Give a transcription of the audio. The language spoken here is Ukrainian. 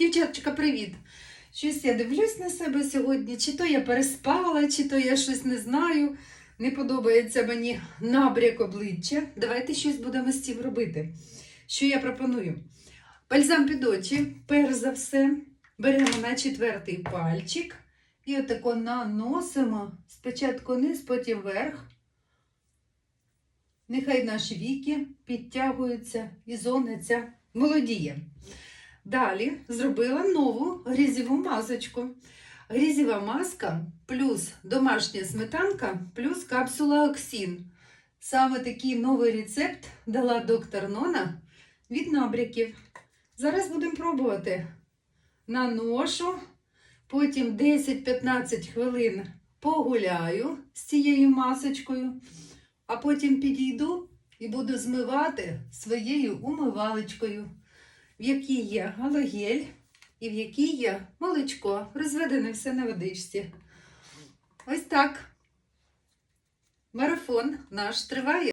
Дівчаточка, привіт! Щось я дивлюсь на себе сьогодні, чи то я переспала, чи то я щось не знаю. Не подобається мені набряк обличчя. Давайте щось будемо з цим робити. Що я пропоную? Бальзам під очі, перш за все, беремо на четвертий пальчик і отако наносимо спочатку низ, потім вверх. Нехай наші віки підтягуються і зона ця молодіє. Далі зробила нову грізіву масочку. Грізєва маска плюс домашня сметанка плюс капсула Оксін. Саме такий новий рецепт дала доктор Нона від набряків. Зараз будемо пробувати. Наношу, потім 10-15 хвилин погуляю з цією масочкою, а потім підійду і буду змивати своєю умивалочкою в якій є галогель і в якій є молочко, розведене все на водичці. Ось так. Марафон наш триває.